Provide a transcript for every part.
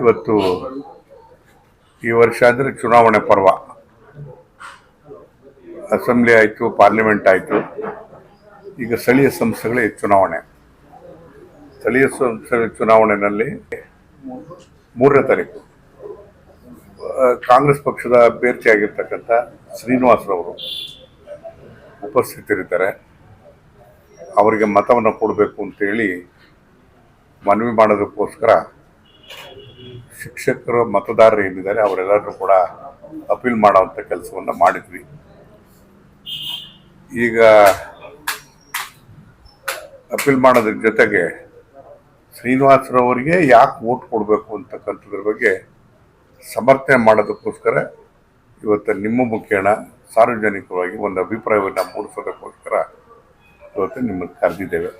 ಇವತ್ತು ಈ ವರ್ಷ ಅಂದರೆ ಚುನಾವಣೆ ಪರ್ವ. ಅಸೆಂಬ್ಲಿ ಆಯಿತು, ಪಾರ್ಲಿಮೆಂಟ್ ಆಯಿತು. ಈಗ ಸ್ಥಳೀಯ ಸಂಸ್ಥೆಗಳೇ ಚುನಾವಣೆ. ಸ್ಥಳೀಯ ಸಂಸ್ಥೆಗಳ ಚುನಾವಣೆಯಲ್ಲಿ ಮೂರನೇ ತಾರೀಕು. ಕಾಂಗ್ರೆಸ್ ಪಕ್ಷದ ಅಭ್ಯರ್ಥಿಯಾಗಿರ್ತಕ್ಕಂಥ ಶ್ರೀನಿವಾಸರವರು ಉಪಸ್ಥಿತರಿದ್ದಾರೆ. ಅವರಿಗೆ ಮತವನ್ನು ಕೊಡಬೇಕು ಅಂತೇಳಿ ಮನವಿ ಮಾಡೋದಕ್ಕೋಸ್ಕರ ಶಿಕ್ಷಕರು, ಮತದಾರರು ಏನಿದ್ದಾರೆ ಅವರೆಲ್ಲರೂ ಕೂಡ ಅಪೀಲ್ ಮಾಡುವಂಥ ಕೆಲಸವನ್ನು ಮಾಡಿದ್ವಿ. ಈಗ ಅಪೀಲ್ ಮಾಡೋದ್ರ ಜೊತೆಗೆ ಶ್ರೀನಿವಾಸರವರಿಗೆ ಯಾಕೆ ವೋಟ್ ಕೊಡಬೇಕು ಅಂತಕ್ಕಂಥದ್ರ ಬಗ್ಗೆ ಸಮರ್ಥನೆ ಮಾಡೋದಕ್ಕೋಸ್ಕರ ಇವತ್ತು ನಿಮ್ಮ ಮುಖೇಣ ಸಾರ್ವಜನಿಕವಾಗಿ ಒಂದು ಅಭಿಪ್ರಾಯವನ್ನು ಮೂಡಿಸೋದಕ್ಕೋಸ್ಕರ ಇವತ್ತು ನಿಮ್ಮನ್ನು ಕರೆದಿದ್ದೇವೆ.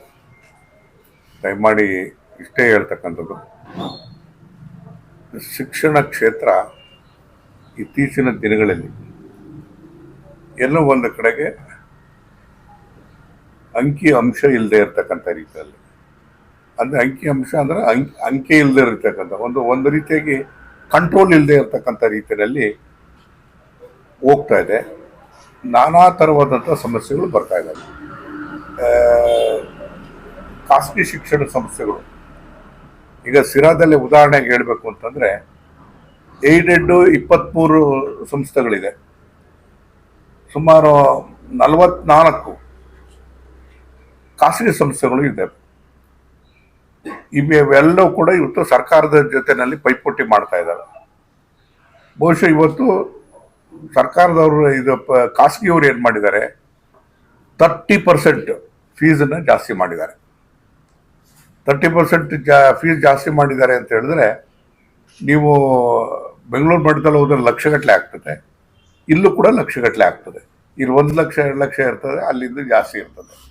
ದಯಮಾಡಿ ಇಷ್ಟೇ ಹೇಳ್ತಕ್ಕಂಥದ್ದು. ಶಿಕ್ಷಣ ಕ್ಷೇತ್ರ ಇತ್ತೀಚಿನ ದಿನಗಳಲ್ಲಿ ಎಲ್ಲೋ ಒಂದು ಕಡೆಗೆ ಅಂಕಿ ಅಂಶ ಇಲ್ಲದೆ ಇರತಕ್ಕಂಥ ರೀತಿಯಲ್ಲಿ. ಅಂದರೆ ಅಂಕಿ ಅಂಶ ಅಂದರೆ ಅಂಕಿ, ಅಂಕೆ ಇಲ್ಲದೆ ಇರತಕ್ಕಂಥ, ಒಂದು ಒಂದು ರೀತಿಯಾಗಿ ಕಂಟ್ರೋಲ್ ಇಲ್ಲದೆ ಇರತಕ್ಕಂಥ ರೀತಿಯಲ್ಲಿ ಹೋಗ್ತಾ ಇದೆ. ನಾನಾ ಥರವಾದಂಥ ಸಮಸ್ಯೆಗಳು ಬರ್ತಾ ಇದ್ದಾವೆ ಖಾಸಗಿ ಶಿಕ್ಷಣ ಸಂಸ್ಥೆಗಳು ಈಗ ಸಿರಾದಲ್ಲಿ ಉದಾಹರಣೆಗೆ ಹೇಳಬೇಕು ಅಂತಂದರೆ ಏಡೆಡ್ ಇಪ್ಪತ್ತ್ಮೂರು ಸಂಸ್ಥೆಗಳಿದೆ. ಸುಮಾರು ನಲವತ್ನಾಲ್ಕು ಖಾಸಗಿ ಸಂಸ್ಥೆಗಳು ಇದ್ದಾವೆ ಇವೆಲ್ಲವೂ ಕೂಡ ಇವತ್ತು ಸರ್ಕಾರದ ಜೊತೆನಲ್ಲಿ ಪೈಪೋಟಿ ಮಾಡ್ತಾ ಇದ್ದಾರೆ ಬಹುಶಃ ಇವತ್ತು ಸರ್ಕಾರದವರು ಇದು ಖಾಸಗಿಯವರು ಏನು ಮಾಡಿದ್ದಾರೆ? ತರ್ಟಿ ಪರ್ಸೆಂಟ್ ಫೀಸನ್ನು ಜಾಸ್ತಿ ಮಾಡಿದ್ದಾರೆ. ತರ್ಟಿ ಪರ್ಸೆಂಟ್ ಜಾ ಫೀಸ್ ಜಾಸ್ತಿ ಮಾಡಿದ್ದಾರೆ ಅಂತ ಹೇಳಿದ್ರೆ ನೀವು ಬೆಂಗಳೂರು ಮಠದಲ್ಲಿ ಹೋದ್ರೆ ಲಕ್ಷಗಟ್ಟಲೆ ಆಗ್ತದೆ. ಇಲ್ಲೂ ಕೂಡ ಲಕ್ಷಗಟ್ಟಲೆ ಆಗ್ತದೆ. ಇಲ್ಲಿ ಒಂದು ಲಕ್ಷ, ಎರಡು ಲಕ್ಷ ಇರ್ತದೆ, ಅಲ್ಲಿಂದ ಜಾಸ್ತಿ ಇರ್ತದೆ.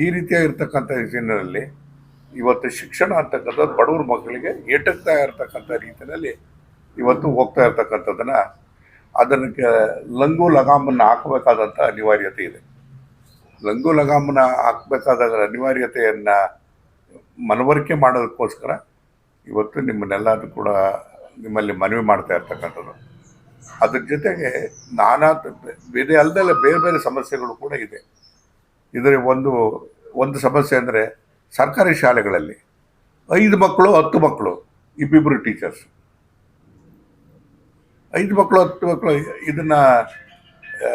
ಈ ರೀತಿಯಾಗಿರ್ತಕ್ಕಂಥ ಹಿನ್ನೆಲೆಯಲ್ಲಿ ಇವತ್ತು ಶಿಕ್ಷಣ ಅಂತಕ್ಕಂಥದ್ದು ಬಡವ್ರ ಮಕ್ಕಳಿಗೆ ಏಟಕ್ತಾ ಇರತಕ್ಕಂಥ ರೀತಿಯಲ್ಲಿ ಇವತ್ತು ಹೋಗ್ತಾ ಇರ್ತಕ್ಕಂಥದ್ದನ್ನು ಅದನ್ನು ಕೆ- ಲಂಗು ಲಗಾಮನ್ನು ಹಾಕಬೇಕಾದಂಥ ಅನಿವಾರ್ಯತೆ ಇದೆ. ಲಂಗು ಲಗಾಮನ್ನ ಹಾಕಬೇಕಾದ ಅನಿವಾರ್ಯತೆಯನ್ನು ಮನವರಿಕೆ ಮಾಡೋದಕ್ಕೋಸ್ಕರ ಇವತ್ತು ನಿಮ್ಮನ್ನೆಲ್ಲರೂ ಕೂಡ ನಿಮ್ಮಲ್ಲಿ ಮನವಿ ಮಾಡ್ತಾ ಇರ್ತಕ್ಕಂಥದ್ದು. ಅದ್ರ ಜೊತೆಗೆ ನಾನಾ ಬೇರೆ ಅಲ್ಲದೆ ಬೇರೆ ಬೇರೆ ಸಮಸ್ಯೆಗಳು ಕೂಡ ಇದೆ. ಇದರ ಒಂದು ಒಂದು ಸಮಸ್ಯೆ ಅಂದರೆ ಸರ್ಕಾರಿ ಶಾಲೆಗಳಲ್ಲಿ ಐದು ಮಕ್ಕಳು ಹತ್ತು ಮಕ್ಕಳು ಇಬ್ಬಿಬ್ಬರು ಟೀಚರ್ಸ್. ಐದು ಮಕ್ಕಳು ಹತ್ತು ಮಕ್ಕಳು ಇದನ್ನ ಆ,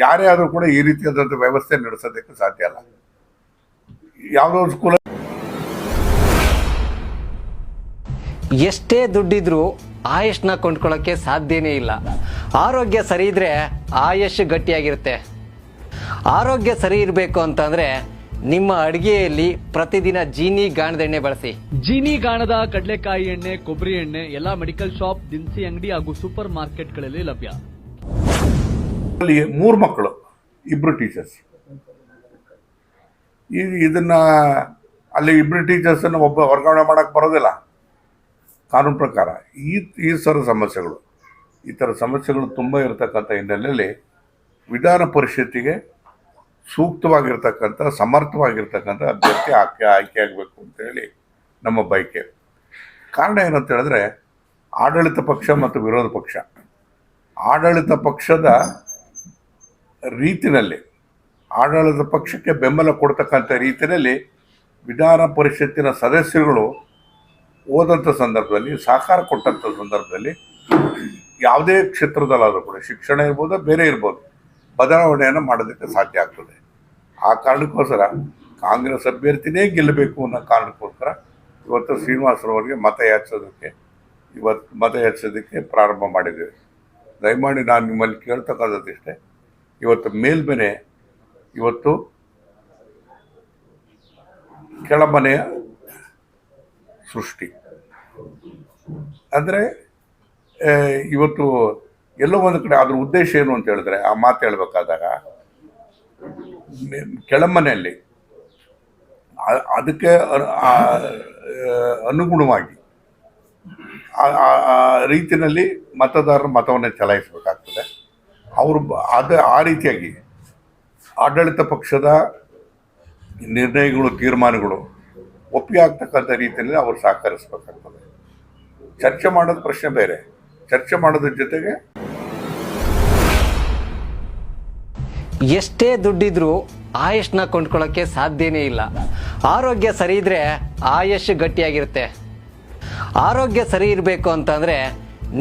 ಯಾರೇ ಆದರೂ ಕೂಡ ಈ ರೀತಿಯಾದಂಥ ವ್ಯವಸ್ಥೆ ನಡೆಸೋದಕ್ಕೆ ಸಾಧ್ಯ ಅಲ್ಲ. ಯಾವುದೋ ಒಂದು ಎಷ್ಟೇ ದುಡ್ಡಿದ್ರೂ ಆಯುಷ್ನ ಕೊಂಡ್ಕೊಳ್ಳೋಕ್ಕೆ ಸಾಧ್ಯನೇ ಇಲ್ಲ. ಆರೋಗ್ಯ ಸರಿ ಇದ್ರೆ ಆಯುಷ್ ಗಟ್ಟಿಯಾಗಿರುತ್ತೆ. ಆರೋಗ್ಯ ಸರಿ ಇರಬೇಕು ಅಂತಂದ್ರೆ ನಿಮ್ಮ ಅಡುಗೆಯಲ್ಲಿ ಪ್ರತಿದಿನ ಜೀನಿ ಗಾಣದ ಎಣ್ಣೆ ಬಳಸಿ. ಜೀನಿ ಗಾಣದ ಕಡಲೆಕಾಯಿ ಎಣ್ಣೆ ಕೊಬ್ಬರಿ ಎಣ್ಣೆ ಎಲ್ಲಾ ಮೆಡಿಕಲ್ ಶಾಪ್ ದಿನಸಿ ಅಂಗಡಿ ಹಾಗೂ ಸೂಪರ್ ಮಾರ್ಕೆಟ್ಗಳಲ್ಲಿ ಲಭ್ಯ. ಅಲ್ಲಿ ಮೂರು ಮಕ್ಕಳು ಇಬ್ರು ಟೀಚರ್ಸ್. ಈ ಇದನ್ನ ಅಲ್ಲಿ ಇಬ್ಬರು ಟೀಚರ್ಸನ್ನು ಒಬ್ಬ ವರ್ಗಾವಣೆ ಮಾಡಕ್ ಬರೋದಿಲ್ಲ. ಕಾನೂನು ಪ್ರಕಾರ ಈ ಈ ಥರ ಸಮಸ್ಯೆಗಳು, ಈ ಥರ ಸಮಸ್ಯೆಗಳು ತುಂಬ ಇರತಕ್ಕಂಥ ಹಿನ್ನೆಲೆಯಲ್ಲಿ ವಿಧಾನ ಪರಿಷತ್ತಿಗೆ ಸೂಕ್ತವಾಗಿರ್ತಕ್ಕಂಥ, ಸಮರ್ಥವಾಗಿರ್ತಕ್ಕಂಥ ಅಭ್ಯರ್ಥಿ ಆಯ್ಕೆ ಆಯ್ಕೆ ಆಗಬೇಕು ಅಂತೇಳಿ ನಮ್ಮ ಬಯಕೆ. ಕಾರಣ ಏನಂತ ಹೇಳಿದ್ರೆ ಆಡಳಿತ ಪಕ್ಷ ಮತ್ತು ವಿರೋಧ ಪಕ್ಷ. ಆಡಳಿತ ಪಕ್ಷದ ರೀತಿನಲ್ಲಿ, ಆಡಳಿತ ಪಕ್ಷಕ್ಕೆ ಬೆಂಬಲ ಕೊಡ್ತಕ್ಕಂಥ ರೀತಿಯಲ್ಲಿ ವಿಧಾನ ಪರಿಷತ್ತಿನ ಸದಸ್ಯರುಗಳು ಹೋದಂಥ ಸಂದರ್ಭದಲ್ಲಿ ಸಹಕಾರ ಕೊಟ್ಟಂಥ ಸಂದರ್ಭದಲ್ಲಿ ಯಾವುದೇ ಕ್ಷೇತ್ರದಲ್ಲಾದರೂ ಕೂಡ, ಶಿಕ್ಷಣ ಇರ್ಬೋದು, ಬೇರೆ ಇರ್ಬೋದು, ಬದಲಾವಣೆಯನ್ನು ಮಾಡೋದಕ್ಕೆ ಸಾಧ್ಯ ಆಗ್ತದೆ. ಆ ಕಾರಣಕ್ಕೋಸ್ಕರ ಕಾಂಗ್ರೆಸ್ ಅಭ್ಯರ್ಥಿನೇ ಗೆಲ್ಲಬೇಕು ಅನ್ನೋ ಕಾರಣಕ್ಕೋಸ್ಕರ ಇವತ್ತು ಶ್ರೀನಿವಾಸರವರಿಗೆ ಮತ ಯಾಚಿಸೋದಕ್ಕೆ ಇವತ್ತು ಮತ ಯಾಚಿಸೋದಕ್ಕೆ ಪ್ರಾರಂಭ ಮಾಡಿದ್ದೇವೆ. ದಯಮಾಡಿ ನಾನು ನಿಮ್ಮಲ್ಲಿ ಕೇಳ್ತಕ್ಕಂಥದ್ದಿಷ್ಟೇ ಇವತ್ತು ಮೇಲ್ಮನೆ, ಇವತ್ತು ಕೆಳಮನೆಯ ಸೃಷ್ಟಿ. ಅಂದರೆ ಇವತ್ತು ಎಲ್ಲೋ ಒಂದು ಕಡೆ ಅದ್ರ ಉದ್ದೇಶ ಏನು ಅಂತ ಹೇಳಿದ್ರೆ, ಆ ಮಾತು ಹೇಳ್ಬೇಕಾದಾಗ ಕೆಳಮನೆಯಲ್ಲಿ ಅದಕ್ಕೆ ಅನು- ಅನುಗುಣವಾಗಿ, ಆ- ರೀತಿಯಲ್ಲಿ ಮತದಾರರ ಮತವನ್ನು ಚಲಾಯಿಸಬೇಕಾಗ್ತದೆ. ಅವರು ಅದು, ಆ ರೀತಿಯಾಗಿ ಆಡಳಿತ ಪಕ್ಷದ ನಿರ್ಣಯಗಳು, ತೀರ್ಮಾನಗಳು ಒಪ್ಪಿಗೆ ಆಗ್ತಕ್ಕಂಥ ರೀತಿಯಲ್ಲಿ ಅವರು ಸಹಕರಿಸಬೇಕಾಗ್ತದೆ. ಚರ್ಚೆ ಮಾಡೋದು ಪ್ರಶ್ನೆ ಬೇರೆ. ಚರ್ಚೆ ಮಾಡೋದ್ರ ಜೊತೆಗೆ ಎಷ್ಟೇ ದುಡ್ಡಿದ್ರೂ ಆಯುಷ್ನ ಕೊಂಡ್ಕೊಳ್ಳೋಕ್ಕೆ ಸಾಧ್ಯನೇ ಇಲ್ಲ. ಆರೋಗ್ಯ ಸರಿ ಇದ್ರೆ ಆಯುಷ್ ಗಟ್ಟಿಯಾಗಿರುತ್ತೆ. ಆರೋಗ್ಯ ಸರಿ ಇರಬೇಕು ಅಂತಂದ್ರೆ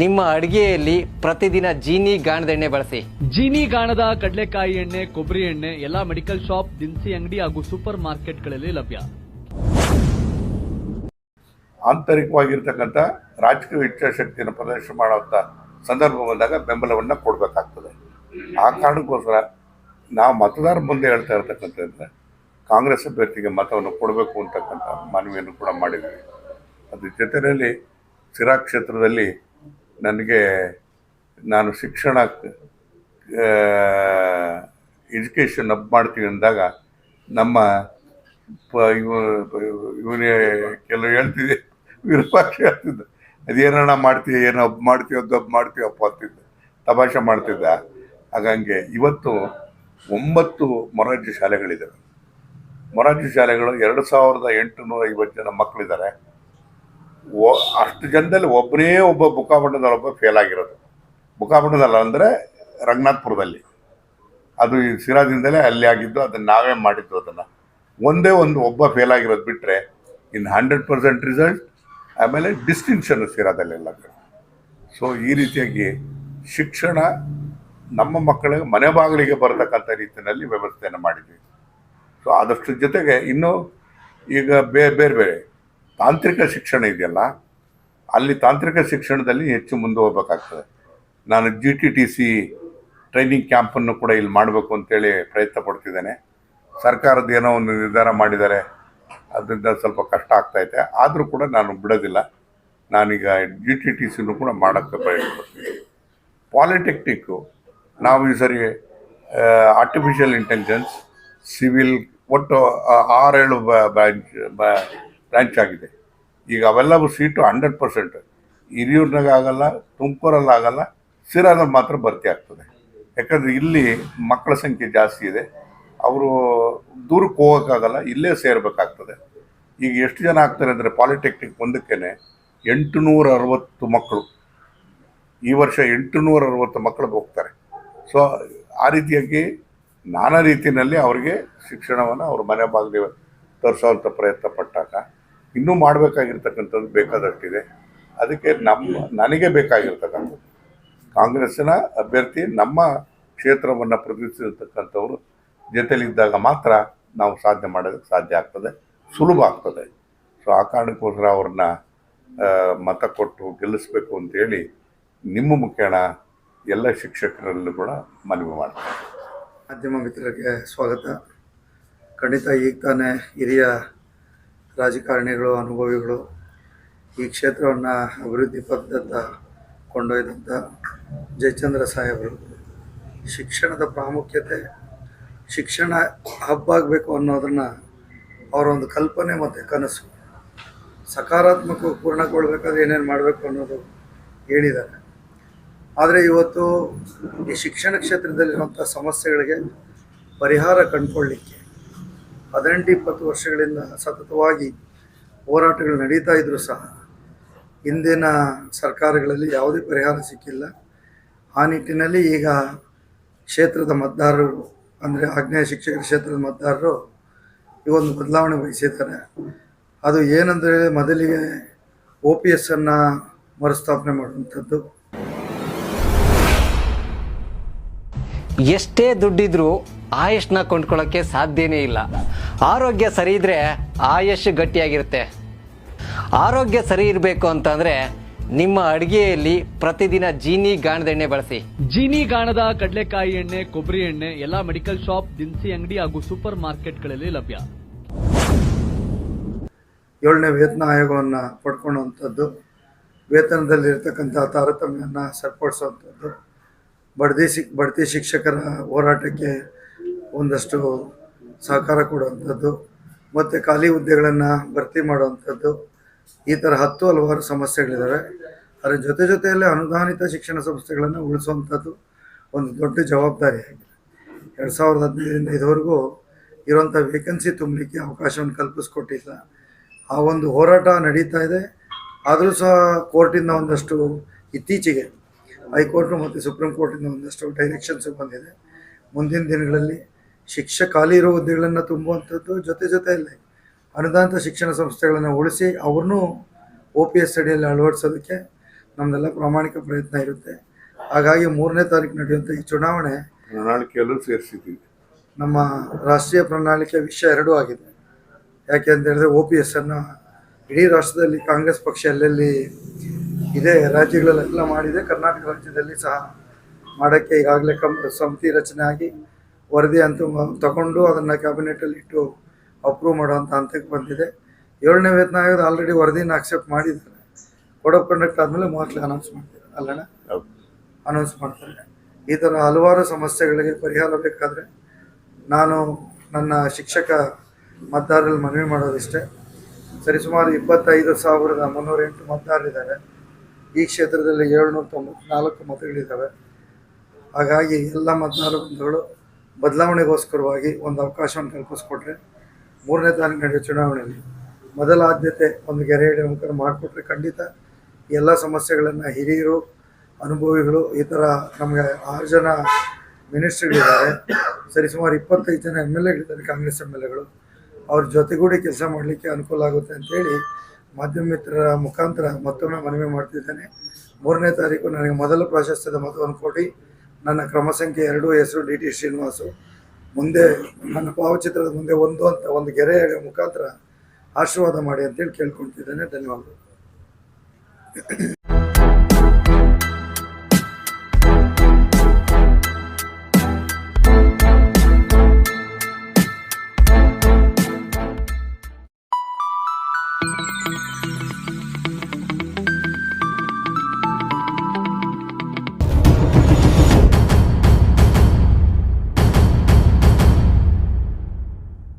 ನಿಮ್ಮ ಅಡುಗೆಯಲ್ಲಿ ಪ್ರತಿದಿನ ಜೀನಿ ಗಾಣದ ಎಣ್ಣೆ ಬಳಸಿ. ಜೀನಿ ಗಾಣದ ಕಡಲೆಕಾಯಿ ಎಣ್ಣೆ ಕೊಬ್ಬರಿ ಎಣ್ಣೆ ಎಲ್ಲಾ ಮೆಡಿಕಲ್ ಶಾಪ್ ದಿನಸಿ ಅಂಗಡಿ ಹಾಗೂ ಸೂಪರ್ ಮಾರ್ಕೆಟ್ಗಳಲ್ಲಿ ಲಭ್ಯ. ಆಂತರಿಕವಾಗಿರ್ತಕ್ಕಂಥ ರಾಜಕೀಯ ಇಚ್ಛಾಶಕ್ತಿಯನ್ನು ಪ್ರದರ್ಶನ ಮಾಡುವಂಥ ಸಂದರ್ಭ ಬಂದಾಗ ಬೆಂಬಲವನ್ನು ಕೊಡಬೇಕಾಗ್ತದೆ. ಆ ಕಾರಣಕ್ಕೋಸ್ಕರ ನಾವು ಮತದಾರ ಮುಂದೆ ಹೇಳ್ತಾ ಇರ್ತಕ್ಕಂಥದ್ದು ಕಾಂಗ್ರೆಸ್ ಅಭ್ಯರ್ಥಿಗೆ ಮತವನ್ನು ಕೊಡಬೇಕು ಅಂತಕ್ಕಂಥ ಮನವಿಯನ್ನು ಕೂಡ ಮಾಡಿದ್ವಿ. ಅದ್ರ ಜೊತೆಯಲ್ಲಿ ಸಿರಾ ಕ್ಷೇತ್ರದಲ್ಲಿ ನನಗೆ ನಾನು ಶಿಕ್ಷಣ ಎಜುಕೇಷನ್ ಅಪ್ ಮಾಡ್ತೀವಿ ಅಂದಾಗ ನಮ್ಮ ಇವ, ಇವನೇ ಕೆಲವು ಹೇಳ್ತಿದ್ದೆ. ವಿರೂಪಾಕ್ಷ ಹೇಳ್ತಿದ್ದ. ಅದೇನಣ್ಣ ಮಾಡ್ತೀಯ, ಏನೋ ಹಬ್ಬ ಮಾಡ್ತೀವಿ ಹಬ್ಬ ಮಾಡ್ತೀವಪ್ಪ ಅಂತಿದ್ದ. ತಮಾಷೆ ಮಾಡ್ತಿದ್ದ. ಹಾಗಂಗೆ ಇವತ್ತು ಒಂಬತ್ತು ಮೊರಾರ್ಜಿ ಶಾಲೆಗಳಿದ್ದಾವೆ ಮೊರಾರ್ಜಿ ಶಾಲೆಗಳು ಎರಡು ಸಾವಿರದ ಎಂಟುನೂರ ಐವತ್ತು ಜನ ಮಕ್ಕಳಿದ್ದಾರೆ ಒ, ಅಷ್ಟು ಜನದಲ್ಲಿ ಒಬ್ಬರೇ ಒಬ್ಬ ಬುಕ್ಕಾಬಣ್ಣದಲ್ಲೊಬ್ಬ ಫೇಲ್ ಆಗಿರೋದು. ಬುಕ್ಕಾಬಣ್ಣದಲ್ಲ ಅಂದರೆ ರಂಗನಾಥ್ಪುರದಲ್ಲಿ. ಅದು ಈ ಸಿರಾದಿಂದಲೇ ಅಲ್ಲಿ ಆಗಿದ್ದು ಅದನ್ನು ನಾವೇ ಮಾಡಿದ್ದು ಅದನ್ನು. ಒಂದೇ ಒಂದು ಒಬ್ಬ ಫೇಲ್ ಆಗಿರೋದು ಬಿಟ್ಟರೆ ಇನ್ ಹಂಡ್ರೆಡ್ ಪರ್ಸೆಂಟ್ ರಿಸಲ್ಟ್ ಆಮೇಲೆ ಡಿಸ್ಟಿಂಕ್ಷನ್ ಸೇರೋದಲ್ಲೆಲ್ಲ ಸೊ ಈ ರೀತಿಯಾಗಿ ಶಿಕ್ಷಣ ನಮ್ಮ ಮಕ್ಕಳಿಗೆ, ಮನೆ ಬಾಗಿಲಿಗೆ ಬರತಕ್ಕಂಥ ರೀತಿಯಲ್ಲಿ ವ್ಯವಸ್ಥೆಯನ್ನು ಮಾಡಿದ್ವಿ. ಸೊ ಆದಷ್ಟು ಜೊತೆಗೆ ಇನ್ನೂ ಈಗ ಬೇರೆ ಬೇರೆ ಬೇರೆ ತಾಂತ್ರಿಕ ಶಿಕ್ಷಣ ಇದೆಯಲ್ಲ, ಅಲ್ಲಿ ತಾಂತ್ರಿಕ ಶಿಕ್ಷಣದಲ್ಲಿ ಹೆಚ್ಚು ಮುಂದೆ ಹೋಗ್ಬೇಕಾಗ್ತದೆ. ನಾನು G T T C training ಕ್ಯಾಂಪನ್ನು ಕೂಡ ಇಲ್ಲಿ ಮಾಡಬೇಕು ಅಂತೇಳಿ ಪ್ರಯತ್ನ ಪಡ್ತಿದ್ದೇನೆ. ಸರ್ಕಾರದ ಏನೋ ಒಂದು ನಿರ್ಧಾರ ಮಾಡಿದ್ದಾರೆ. ಅದರಿಂದ ಸ್ವಲ್ಪ ಕಷ್ಟ ಆಗ್ತೈತೆ ಆದರೂ ಕೂಡ ನಾನು ಬಿಡೋದಿಲ್ಲ. ನಾನೀಗ ಜಿ ಟಿ ಟಿ ಸಿನೂ ಕೂಡ ಮಾಡೋಕ್ಕೆ ಪ್ರಯತ್ನ ಪಡ್ತೀನಿ ಪಾಲಿಟೆಕ್ನಿಕ್ಕು ನಾವು ಈ ಸರಿ ಆರ್ಟಿಫಿಷಿಯಲ್ ಇಂಟೆಲಿಜೆನ್ಸ್ ಸಿವಿಲ್ ಒಟ್ಟು ಆರೇಳು ಬ್ರಾಂಚ್ ಬ್ರ್ಯಾಂಚ್ ಆಗಿದೆ. ಈಗ ಅವೆಲ್ಲವೂ ಸೀಟು ಹಂಡ್ರೆಡ್ ಪರ್ಸೆಂಟ್. ಹಿರಿಯೂರ್ನಾಗ ಆಗಲ್ಲ, ತುಮಕೂರಲ್ಲಿ ಆಗಲ್ಲ ಸಿರಾದಲ್ಲಿ ಮಾತ್ರ ಭರ್ತಿ ಆಗ್ತದೆ. ಯಾಕಂದರೆ ಇಲ್ಲಿ ಮಕ್ಕಳ ಸಂಖ್ಯೆ ಜಾಸ್ತಿ ಇದೆ. ಅವರು ದೂರಕ್ಕೆ ಹೋಗೋಕ್ಕಾಗಲ್ಲ, ಇಲ್ಲೇ ಸೇರಬೇಕಾಗ್ತದೆ. ಈಗ ಎಷ್ಟು ಜನ ಆಗ್ತಾರೆ ಅಂದರೆ ಪಾಲಿಟೆಕ್ನಿಕ್ ಒಂದಕ್ಕೇ ಎಂಟುನೂರ ಅರವತ್ತು ಮಕ್ಕಳು. ಈ ವರ್ಷ ಎಂಟುನೂರ ಅರವತ್ತು ಮಕ್ಕಳು ಹೋಗ್ತಾರೆ. ಸೊ ಆ ರೀತಿಯಾಗಿ ನಾನಾ ರೀತಿಯಲ್ಲಿ ಅವರಿಗೆ ಶಿಕ್ಷಣವನ್ನು ಅವ್ರ ಮನೆ ಬಾಗಿಲು ತರಿಸೋವಂಥ ಪ್ರಯತ್ನ ಪಟ್ಟಾಗ ಇನ್ನೂ ಮಾಡಬೇಕಾಗಿರ್ತಕ್ಕಂಥದ್ದು ಬೇಕಾದಷ್ಟಿದೆ. ಅದಕ್ಕೆ ನಮ್ಮ, ನನಗೆ ಬೇಕಾಗಿರ್ತಕ್ಕಂಥದ್ದು. ಕಾಂಗ್ರೆಸ್ಸಿನ ಅಭ್ಯರ್ಥಿ ನಮ್ಮ ಕ್ಷೇತ್ರವನ್ನು ಪ್ರತಿನಿಧಿಸಿರ್ತಕ್ಕಂಥವ್ರು ಜೊತೆಲಿದ್ದಾಗ ಮಾತ್ರ ನಾವು ಸಾಧ್ಯ ಮಾಡೋದಕ್ಕೆ ಸಾಧ್ಯ ಆಗ್ತದೆ, ಸುಲಭ ಆಗ್ತದೆ. ಸೊ ಆ ಕಾರಣಕ್ಕೋಸ್ಕರ ಅವ್ರನ್ನ ಮತ ಕೊಟ್ಟು ಗೆಲ್ಲಿಸ್ಬೇಕು ಅಂತೇಳಿ ನಿಮ್ಮ ಮುಖೇಣ ಎಲ್ಲ ಶಿಕ್ಷಕರಲ್ಲೂ ಕೂಡ ಮನವಿ ಮಾಡ್ತಾರೆ. ಮಾಧ್ಯಮ ಮಿತ್ರರಿಗೆ ಸ್ವಾಗತ. ಖಂಡಿತ ಈಗ ತಾನೇ ಹಿರಿಯ ರಾಜಕಾರಣಿಗಳು, ಅನುಭವಿಗಳು ಈ ಕ್ಷೇತ್ರವನ್ನು ಅಭಿವೃದ್ಧಿ ಪಥದತ್ತ ಕೊಂಡೊಯ್ದಂಥ ಜಯಚಂದ್ರ ಸಾಹೇಬರು. ಶಿಕ್ಷಣದ ಪ್ರಾಮುಖ್ಯತೆ ಶಿಕ್ಷಣ ಹಬ್ಬಾಗಬೇಕು ಅನ್ನೋದನ್ನು ಅವರೊಂದು ಕಲ್ಪನೆ ಮತ್ತು ಕನಸು. ಸಕಾರಾತ್ಮಕ ಪೂರ್ಣಗೊಳ್ಬೇಕಾದ್ರೆ ಏನೇನು ಮಾಡಬೇಕು ಅನ್ನೋದು ಹೇಳಿದ್ದಾರೆ. ಆದರೆ ಇವತ್ತು ಈ ಶಿಕ್ಷಣ ಕ್ಷೇತ್ರದಲ್ಲಿರುವಂಥ ಸಮಸ್ಯೆಗಳಿಗೆ ಪರಿಹಾರ ಕಂಡುಕೊಳ್ಳಿಕ್ಕೆ ಹದಿನೆಂಟು, ಇಪ್ಪತ್ತು ವರ್ಷಗಳಿಂದ ಸತತವಾಗಿ ಹೋರಾಟಗಳು ನಡೀತಾ ಇದ್ದರೂ ಸಹ ಹಿಂದಿನ ಸರ್ಕಾರಗಳಲ್ಲಿ ಯಾವುದೇ ಪರಿಹಾರ ಸಿಕ್ಕಿಲ್ಲ. ಆ ನಿಟ್ಟಿನಲ್ಲಿ ಈಗ ಕ್ಷೇತ್ರದ ಮತದಾರರು ಅಂದರೆ ಆಗ್ನೇಯ ಶಿಕ್ಷಕರ ಕ್ಷೇತ್ರದ ಮತದಾರರು ಈ ಒಂದು ಬದಲಾವಣೆ ಬಯಸಿದ್ದಾರೆ ಅದು ಏನಂದರೆ ಮೊದಲಿಗೆ ಒ ಪಿ ಎಸ್ಸನ್ನು ಮರುಸ್ಥಾಪನೆ ಮಾಡುವಂಥದ್ದು. ಎಷ್ಟೇ ದುಡ್ಡಿದ್ರೂ ಆಯುಷ್ನ ಕೊಂಡ್ಕೊಳ್ಳೋಕ್ಕೆ ಸಾಧ್ಯನೇ ಇಲ್ಲ. ಆರೋಗ್ಯ ಸರಿ ಇದ್ರೆ ಆಯುಷ್ ಗಟ್ಟಿಯಾಗಿರುತ್ತೆ. ಆರೋಗ್ಯ ಸರಿ ಇರಬೇಕು ಅಂತಂದ್ರೆ ನಿಮ್ಮ ಅಡುಗೆಯಲ್ಲಿ ಪ್ರತಿದಿನ ಜೀನಿ ಗಾಣದ ಎಣ್ಣೆ ಬಳಸಿ. ಜೀನಿ ಗಾಣದ ಕಡಲೆಕಾಯಿ ಎಣ್ಣೆ ಕೊಬ್ಬರಿ ಎಣ್ಣೆ ಎಲ್ಲಾ ಮೆಡಿಕಲ್ ಶಾಪ್ ದಿನಸಿ ಅಂಗಡಿ ಹಾಗೂ ಸೂಪರ್ ಮಾರ್ಕೆಟ್ಗಳಲ್ಲಿ ಲಭ್ಯ. ಏಳನೇ ವೇತನ ಆಯೋಗವನ್ನು ಪಡ್ಕೊಳ್ಳುವಂಥದ್ದು ವೇತನದಲ್ಲಿರ್ತಕ್ಕಂಥ ತಾರತಮ್ಯವನ್ನು ಸರಿಪಡಿಸುವಂಥದ್ದು ಬಡ್ತಿ ಶಿಕ್ ಬಡ್ತಿ ಶಿಕ್ಷಕರ ಹೋರಾಟಕ್ಕೆ ಒಂದಷ್ಟು ಸಹಕಾರ ಕೊಡುವಂಥದ್ದು ಮತ್ತು ಖಾಲಿ ಹುದ್ದೆಗಳನ್ನು ಭರ್ತಿ ಮಾಡುವಂಥದ್ದು ಈ ಥರ ಹತ್ತು ಹಲವಾರು ಸಮಸ್ಯೆಗಳಿದ್ದಾವೆ ಅದರ ಜೊತೆ ಜೊತೆಯಲ್ಲೇ ಅನುದಾನಿತ ಶಿಕ್ಷಣ ಸಂಸ್ಥೆಗಳನ್ನು ಉಳಿಸುವಂಥದ್ದು ಒಂದು ದೊಡ್ಡ ಜವಾಬ್ದಾರಿಯಾಗಿದೆ ಎರಡು ಸಾವಿರದ ಹದಿನೈದರಿಂದ ಇದುವರೆಗೂ ಇರುವಂಥ ವೇಕೆನ್ಸಿ ತುಂಬಲಿಕ್ಕೆ ಅವಕಾಶವನ್ನು ಕಲ್ಪಿಸ್ಕೊಟ್ಟಿಲ್ಲ. ಆ ಒಂದು ಹೋರಾಟ ನಡೀತಾ ಇದೆ. ಆದರೂ ಸಹ ಕೋರ್ಟಿಂದ ಒಂದಷ್ಟು ಇತ್ತೀಚೆಗೆ ಹೈಕೋರ್ಟ್ ಮತ್ತು ಸುಪ್ರೀಂ ಕೋರ್ಟಿಂದ ಒಂದಷ್ಟು ಡೈರೆಕ್ಷನ್ಸ್ ಬಂದಿದೆ. ಮುಂದಿನ ದಿನಗಳಲ್ಲಿ ಶಿಕ್ಷಕ ಖಾಲಿ ಇರೋ ಹುದ್ದೆಗಳನ್ನು ತುಂಬುವಂಥದ್ದು ಜೊತೆ ಜೊತೆಯಲ್ಲಿ ಅನುದಾನಿತ ಶಿಕ್ಷಣ ಸಂಸ್ಥೆಗಳನ್ನು ಉಳಿಸಿ ಅವ್ರನ್ನೂ ಒ ಪಿ ಎಸ್ ಅಡಿಯಲ್ಲಿ ಅಳವಡಿಸೋದಕ್ಕೆ ನಮ್ಮದೆಲ್ಲ ಪ್ರಾಮಾಣಿಕ ಪ್ರಯತ್ನ ಇರುತ್ತೆ. ಹಾಗಾಗಿ ಮೂರನೇ ತಾರೀಕು ನಡೆಯುವಂಥ ಈ ಚುನಾವಣೆ ಪ್ರಣಾಳಿಕೆಯಲ್ಲೂ ಸೇರಿಸಿದ್ದೀವಿ. ನಮ್ಮ ರಾಷ್ಟ್ರೀಯ ಪ್ರಣಾಳಿಕೆ ವಿಷಯ ಎರಡೂ ಆಗಿದೆ. ಯಾಕೆ ಅಂತ ಹೇಳಿದ್ರೆ ಒ ಪಿ ಎಸ್ ಅನ್ನು ಇಡೀ ರಾಷ್ಟ್ರದಲ್ಲಿ ಕಾಂಗ್ರೆಸ್ ಪಕ್ಷ ಎಲ್ಲೆಲ್ಲಿ ಇದೆ ರಾಜ್ಯಗಳಲ್ಲೆಲ್ಲ ಮಾಡಿದೆ ಕರ್ನಾಟಕ ರಾಜ್ಯದಲ್ಲಿ ಸಹ ಮಾಡೋಕ್ಕೆ ಈಗಾಗಲೇ ಕಮ್ ಸಮಿತಿ ರಚನೆ ಆಗಿ ವರದಿ ಅಂತ ತಗೊಂಡು ಅದನ್ನು ಕ್ಯಾಬಿನೆಟಲ್ಲಿ ಇಟ್ಟು ಅಪ್ರೂವ್ ಮಾಡುವಂಥ ಹಂತಕ್ಕೆ ಬಂದಿದೆ. ಏಳನೇ ವೇತನ ಆಯೋಗ ಆಲ್ರೆಡಿ ವರದಿನ ಅಕ್ಸೆಪ್ಟ್ ಮಾಡಿದ್ದಾರೆ. ಕೋಡ್ ಆಫ್ ಕಂಡಕ್ಟ್ ಆದಮೇಲೆ ಮೋಸ್ಟ್ಲಿ ಅನೌನ್ಸ್ ಮಾಡ್ತಾರೆ. ಅಲ್ಲಣ್ಣ? ಅನೌನ್ಸ್ ಮಾಡ್ತಾರೆ. ಈ ಥರ ಹಲವಾರು ಸಮಸ್ಯೆಗಳಿಗೆ ಪರಿಹಾರ ಬೇಕಾದರೆ ನಾನು ನನ್ನ ಶಿಕ್ಷಕ ಮತದಾರರಲ್ಲಿ ಮನವಿ ಮಾಡೋದಿಷ್ಟೇ. ಸರಿಸುಮಾರು ಇಪ್ಪತ್ತೈದು ಸಾವಿರದ ಮುನ್ನೂರ ಎಂಟು ಮತದಾರರಿದ್ದಾರೆ. ಈ ಕ್ಷೇತ್ರದಲ್ಲಿ ಏಳ್ನೂರ ತೊಂಬತ್ನಾಲ್ಕು ಮತಗಳಿದ್ದಾವೆ. ಹಾಗಾಗಿ ಎಲ್ಲ ಮತದಾರ ಬಂಧುಗಳು ಬದಲಾವಣೆಗೋಸ್ಕರವಾಗಿ ಒಂದು ಅವಕಾಶವನ್ನು ಕಲ್ಪಿಸ್ಕೊಟ್ರೆ ಮೂರನೇ ತಾರೀಕು ನಡೆಯೋ ಚುನಾವಣೆಯಲ್ಲಿ ಮೊದಲ ಆದ್ಯತೆ ಒಂದು ಗೆರೆ ಹಿಡಿ ಮುಖಾಂತರ ಮಾಡಿಕೊಟ್ರೆ ಖಂಡಿತ ಎಲ್ಲ ಸಮಸ್ಯೆಗಳನ್ನು ಹಿರಿಯರು, ಅನುಭವಿಗಳು ಈ ಥರ ನಮಗೆ ಆರು ಜನ ಮಿನಿಸ್ಟ್ರಿಗಳಿದ್ದಾರೆ. ಸರಿಸುಮಾರು ಇಪ್ಪತ್ತೈದು ಜನ ಎಂ ಎಲ್ ಎಗಳಿದ್ದಾರೆ ಕಾಂಗ್ರೆಸ್ ಎಂ ಎಲ್ ಎಗಳು. ಅವ್ರ ಜೊತೆಗೂಡಿ ಕೆಲಸ ಮಾಡಲಿಕ್ಕೆ ಅನುಕೂಲ ಆಗುತ್ತೆ ಅಂತೇಳಿ ಮಾಧ್ಯಮ ಮಿತ್ರರ ಮುಖಾಂತರ ಮತ್ತೊಮ್ಮೆ ಮನವಿ ಮಾಡ್ತಿದ್ದೇನೆ. ಮೂರನೇ ತಾರೀಕು ನನಗೆ ಮೊದಲ ಪ್ರಾಶಸ್ತ್ಯದ ಮತವನ್ನು ಕೊಡಿ. ನನ್ನ ಕ್ರಮ ಸಂಖ್ಯೆ ಎರಡು, ಹೆಸರು ಡಿ ಟಿ ಶ್ರೀನಿವಾಸು. ಮುಂದೆ ನನ್ನ ಭಾವಚಿತ್ರದ ಮುಂದೆ ಒಂದು ಅಂತ ಒಂದು ಗೆರೆಯ ಮುಖಾಂತರ ಆಶೀರ್ವಾದ ಮಾಡಿ ಅಂತೇಳಿ ಕೇಳ್ಕೊಳ್ತಿದ್ದೇನೆ. ಧನ್ಯವಾದಗಳು.